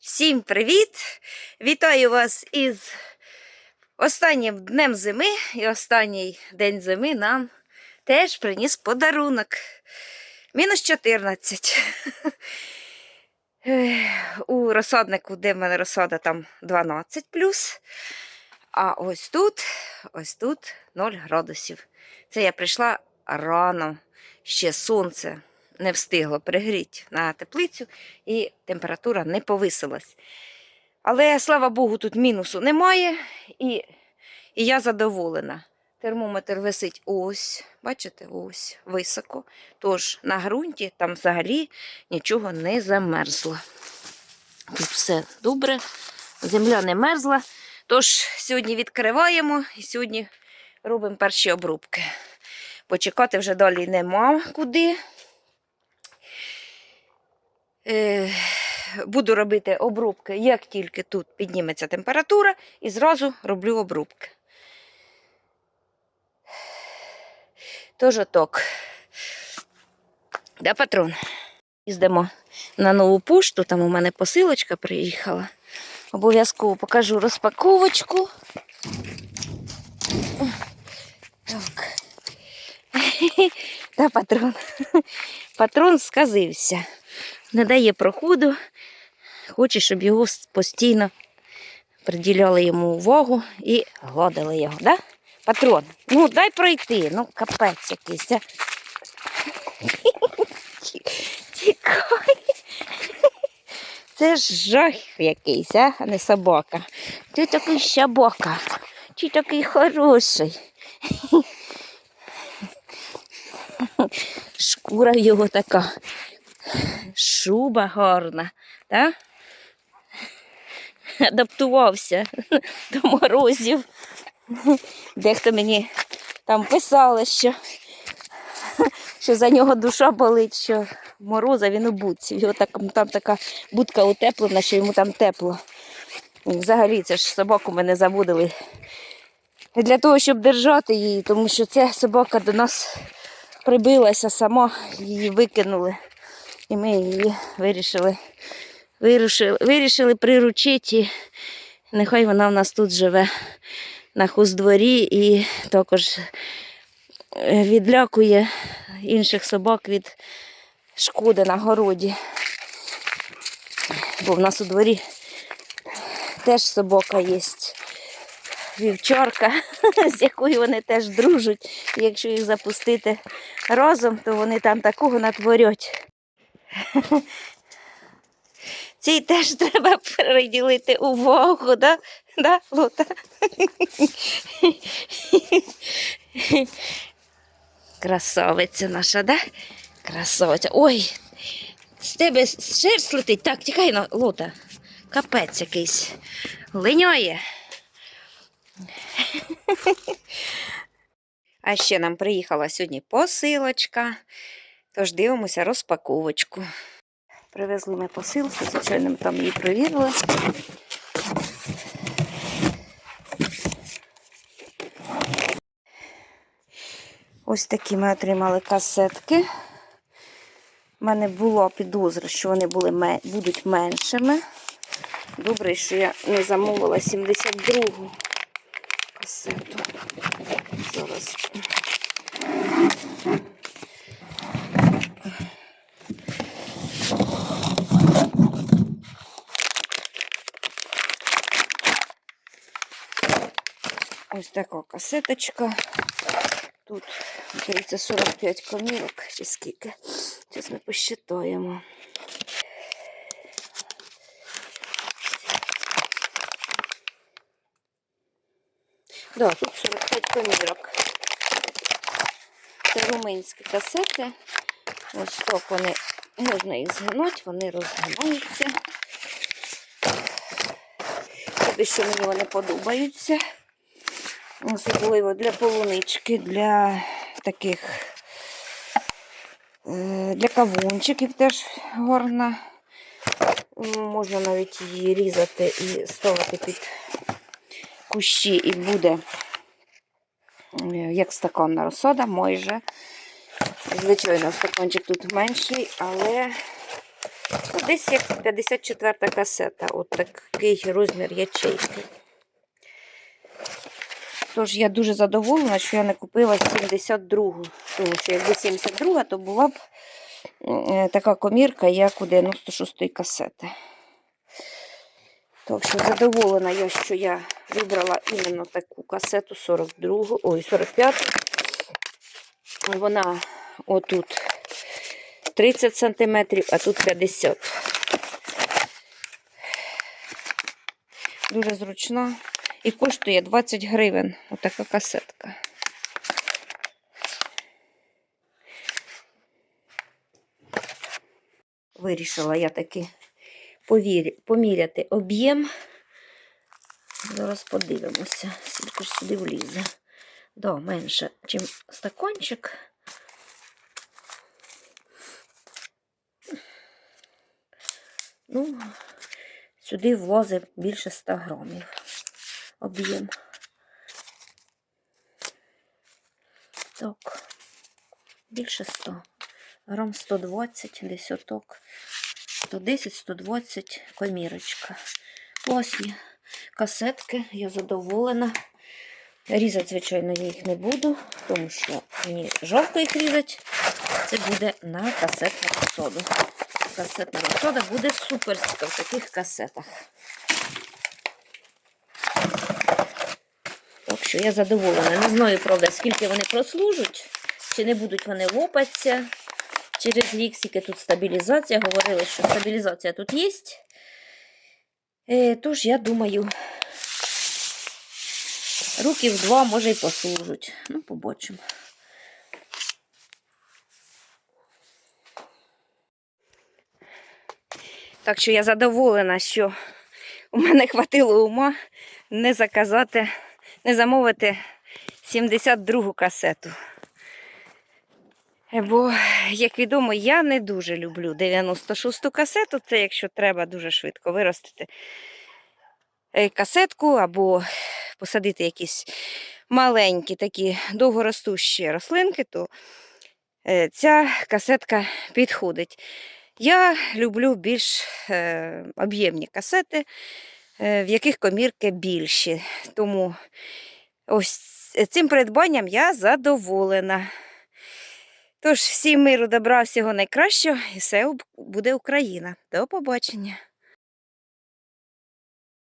Всім привіт! Вітаю вас із останнім днем зими. І останній день зими нам теж приніс подарунок. Мінус 14. У розсаднику, де в мене розсада, там 12 плюс. А ось тут, ось тут 0 градусів. Це я прийшла рано, ще сонце не встигло пригріти на теплицю, і температура не повисилась. Але, слава Богу, тут мінусу немає, і, і я задоволена. Термометр висить ось, бачите, ось високо. Тож на ґрунті там взагалі нічого не замерзло. Тут все добре, земля не мерзла. Тож сьогодні відкриваємо і сьогодні робимо перші обрубки. Почекати вже далі нема куди. Е, буду робити обрубки, як тільки тут підніметься температура, і зразу роблю обрубки. Тож отак. Да, патрон? Їздимо на нову пошту, там у мене посилочка приїхала. Обов'язково покажу розпаковочку. Так. Да, патрон. Патрон сказився. Не дає проходу. Хоче, щоб його постійно приділяли йому увагу і гладили його, да? Патрон, ну дай пройти, ну капець якийсь. Тікай. Це ж жах якийсь, а, не собака. Ти такий собака. Ти такий хороший. Шкура його така. Шуба гарна, так? Адаптувався до морозів. Дехто мені там писали, що, що за нього душа болить, що мороза він у будці. Його так, там така будка утеплена, що йому там тепло. Взагалі це ж собаку мене заводили для того, щоб держати її, тому що ця собака до нас прибилася сама, її викинули. І ми її вирішили, вирішили, вирішили приручити. Нехай вона в нас тут живе на хуздворі і також е, відлякує інших собак від шкоди на городі. Бо в нас у дворі теж собака є. Вівчарка, з якою вони теж дружать. Якщо їх запустити разом, то вони там такого натворять. Цій теж треба приділити увагу, да? Да, Лота? Красавиця наша, да? Красавиця. Ой, з тебе шерсть летить. Так, тікай, ну, Лота. Капець якийсь. Линяє. А ще нам приїхала сьогодні посилочка. Тож дивимося розпаковочку. Привезли ми посилку, звичайно, там її провірили. Ось такі ми отримали касетки. У мене була підозра, що вони були, будуть меншими. Добре, що я не замовила 72-гу касету. Зараз. Ось така касеточка. Тут, здається, 45 комірок чи скільки. Зараз ми посчитаємо. Да, тут 45 комірок. Це румунські касети. Ось так вони можна їх згинути, вони розгинаються. Тобі що мені вони подобаються. Особливо для полунички, для таких е, для кавунчиків теж гарна. Можна навіть її різати і ставити під кущі, і буде е, як стаканна розсада, майже. Звичайно, стаканчик тут менший, але десь як 54 касета, от такий розмір ячейки. Тож я дуже задоволена, що я не купила 72-гу. Тому що якби 72-га, то була б е, така комірка, як у 96-ї касети. Так що задоволена я, що я вибрала іменно таку касету 42-го, ой, 45. Вона отут 30 см, а тут 50. Дуже зручна. І коштує 20 гривень. Отака касетка. Вирішила я таки поміряти об'єм. Зараз подивимося, скільки ж сюди влізе. Да, менше, ніж стаканчик. Ну, сюди влазить більше 100 грамів об'єм. Так, більше 100. Грам 120, десяток, 110-120 комірочка. Класні касетки, я задоволена. Різати, звичайно, я їх не буду, тому що мені жалко їх різати. Це буде на касетну розсоду. Касетна розсода буде суперська в таких касетах. Що я задоволена. Не знаю, правда, скільки вони прослужать, чи не будуть вони лопатися. Через рік, скільки тут стабілізація. Говорили, що стабілізація тут є. Е, тож, я думаю, років два, може, й послужать. Ну, побачимо. Так що я задоволена, що у мене хватило ума не заказати, не замовити 72-гу касету. Е, Бо, як відомо, я не дуже люблю 96-ту касету. Це якщо треба дуже швидко виростити е, касетку або посадити якісь маленькі такі довгоростущі рослинки, то е, ця касетка підходить. Я люблю більш об'ємні касети, в яких комірки більші. Тому ось цим придбанням я задоволена. Тож, всім миру, добра, всього найкращого, і все буде Україна. До побачення!